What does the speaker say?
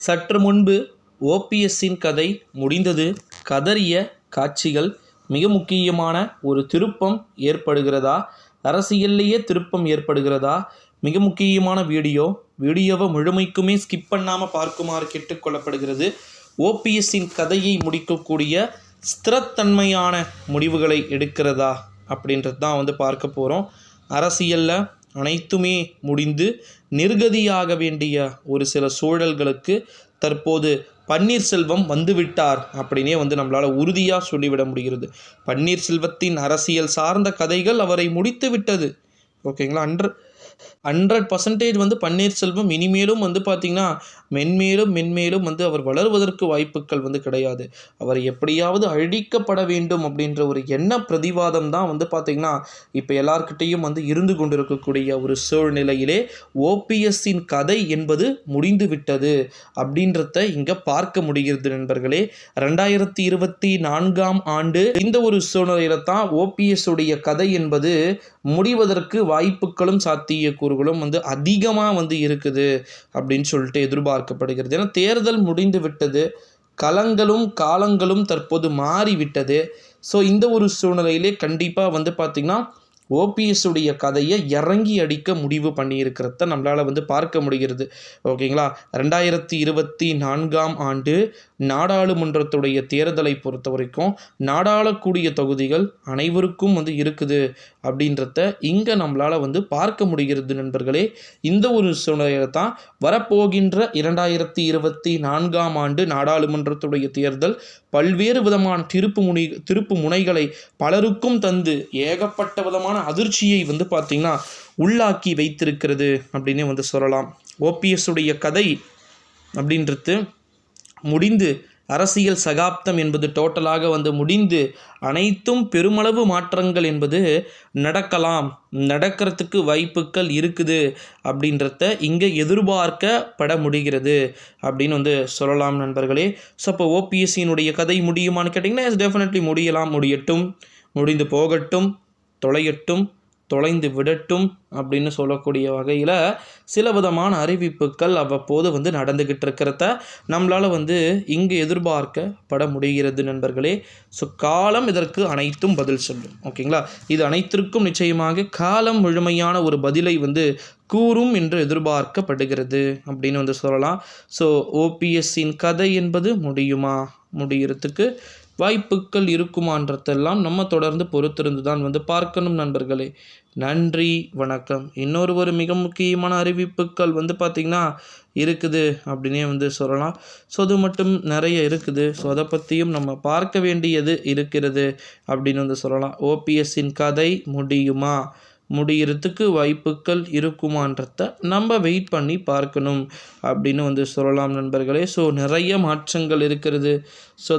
சற்று முன்பு ஓபிஎஸ்ஸின் கதை முடிந்தது. கதறிய காட்சிகள் மிக முக்கியமான ஒரு திருப்பம் ஏற்படுகிறதா? அரசியல்லையே திருப்பம் ஏற்படுகிறதா? மிக முக்கியமான வீடியோ. வீடியோவை முழுமைக்குமே ஸ்கிப் பண்ணாமல் பார்க்குமாறு கேட்டுக்கொள்ளப்படுகிறது ஓபிஎஸ்ஸின் கதையை முடிக்கக்கூடிய ஸ்திரத்தன்மையான முடிவுகளை எடுக்கிறதா? அப்படின்றது தான் வந்து பார்க்க போகிறோம் அரசியலில் அனைத்துமே முடிந்து நிர்கதியாக வேண்டிய ஒரு சில சூழல்களுக்கு தற்போது பன்னீர்செல்வம் வந்துவிட்டார் அப்படின்னே வந்து நம்மளால் உறுதியாக சொல்லிவிட முடிகிறது. பன்னீர்செல்வத்தின் அரசியல் சார்ந்த கதைகள் அவரை முடித்து விட்டது ஓகேங்களா? அன்று ஹண்ட்ரட் பர்சன்டேஜ் வந்து பன்னீர்செல்வம் இனிமேலும் வந்து பார்த்திங்கன்னா மென்மேலும் மென்மேலும் வந்து அவர் வளர்வதற்கு வாய்ப்புகள் வந்து கிடையாது. அவர் எப்படியாவது அழிக்கப்பட வேண்டும் அப்படின்ற ஒரு எண்ண பிரதிவாதம் தான் வந்து பார்த்திங்கன்னா இப்போ எல்லார்கிட்டேயும் வந்து இருந்து கொண்டிருக்கக்கூடிய ஒரு சூழ்நிலையிலே ஓபிஎஸ்ஸின் கதை என்பது முடிந்து விட்டது அப்படின்றத இங்கே பார்க்க முடிகிறது நண்பர்களே. ரெண்டாயிரத்தி இருபத்தி நான்காம் ஆண்டு இந்த ஒரு சூழ்நிலையில தான் ஓபிஎஸ் உடைய கதை என்பது முடிவதற்கு வாய்ப்புகளும் சாத்தியக்கூறுகளும் வந்து அதிகமாக வந்து இருக்குது அப்படின்னு சொல்லிட்டு எதிர்பார்க்கப்படுகிறது. ஏன்னா தேர்தல் முடிந்து விட்டது. களங்களும் காலங்களும் தற்போது மாறிவிட்டது. ஸோ இந்த ஒரு சூழ்நிலையிலே கண்டிப்பாக வந்து பார்த்திங்கன்னா ஓபிஎஸ் உடைய கதையை இறங்கி அடிக்க முடிவு பண்ணியிருக்கிறத நம்மளால் வந்து பார்க்க முடிகிறது. ஓகேங்களா? ரெண்டாயிரத்தி இருபத்தி நான்காம் ஆண்டு நாடாளுமன்றத்துடைய தேர்தலை பொறுத்த வரைக்கும் நாடாளக்கூடிய தொகுதிகள் அனைவருக்கும் வந்து இருக்குது அப்படின்றத இங்கே நம்மளால் வந்து பார்க்க முடிகிறது நண்பர்களே. இந்த ஒரு சூழ்நிலையில தான் வரப்போகின்ற இரண்டாயிரத்தி இருபத்தி நான்காம் ஆண்டு நாடாளுமன்றத்துடைய தேர்தல் பல்வேறு விதமான திருப்பு முனை திருப்பு முனைகளை பலருக்கும் தந்து ஏகப்பட்ட விதமான அதிர்ச்சியை வந்து பார்த்திங்கன்னா உள்ளாக்கி வைத்திருக்கிறது அப்படின்னு வந்து சொல்லலாம். ஓபிஎஸ் உடைய கதை அப்படின்றது முடிந்து அரசியல் சகாப்தம் என்பது டோட்டலாக வந்து முடிந்து அனைத்தும் பெருமளவு மாற்றங்கள் என்பது நடக்கலாம் நடக்கிறதுக்கு வாய்ப்புகள் இருக்குது அப்படின்றத இங்கே எதிர்பார்க்கப்பட முடிகிறது அப்படின்னு வந்து சொல்லலாம் நண்பர்களே. ஸோ அப்போ ஓபிஎஸ்சியினுடைய கதை முடியுமான்னு கேட்டிங்கன்னா இஸ் டெஃபினெட்லி முடியலாம் முடியட்டும் முடிந்து போகட்டும் தொலையட்டும். தொலைந்து விடட்டும் அப்படின்னு சொல்லக்கூடிய வகையில் சில விதமான அறிவிப்புகள் அவ்வப்போது வந்து நடந்துக்கிட்டு இருக்கிறத நம்மளால் வந்து இங்கு எதிர்பார்க்கப்பட முடிகிறது நண்பர்களே. ஸோ காலம் இதற்கு அனைத்தும் பதில் சொல்லும். ஓகேங்களா? இது அனைத்திற்கும் நிச்சயமாக காலம் முழுமையான ஒரு பதிலை வந்து கூறும் என்று எதிர்பார்க்கப்படுகிறது அப்படின்னு வந்து சொல்லலாம். ஸோ ஓபிஎஸ்சின் கதை என்பது முடியுமா? முடிகிறதுக்கு வாய்ப்புகள் இருக்குமான்றதெல்லாம் நம்ம தொடர்ந்து பொறுத்திருந்து தான் வந்து பார்க்கணும் நண்பர்களே. நன்றி வணக்கம். இன்னொரு ஒரு மிக முக்கியமான அறிவிப்புகள் வந்து பார்த்திங்கன்னா இருக்குது அப்படின்னே வந்து சொல்லலாம். ஸோ அது மட்டும் நிறைய இருக்குது. ஸோ அதை பற்றியும் நம்ம பார்க்க வேண்டியது இருக்கிறது அப்படின்னு வந்து சொல்லலாம். ஓபிஎஸ்ஸின் கதை முடியுமா? முடிகிறதுக்கு வாய்ப்புகள் இருக்குமான்றத நம்ம வெயிட் பண்ணி பார்க்கணும் அப்படின்னு வந்து சொல்லலாம் நண்பர்களே. ஸோ நிறைய மாற்றங்கள் இருக்கிறது. ஸோ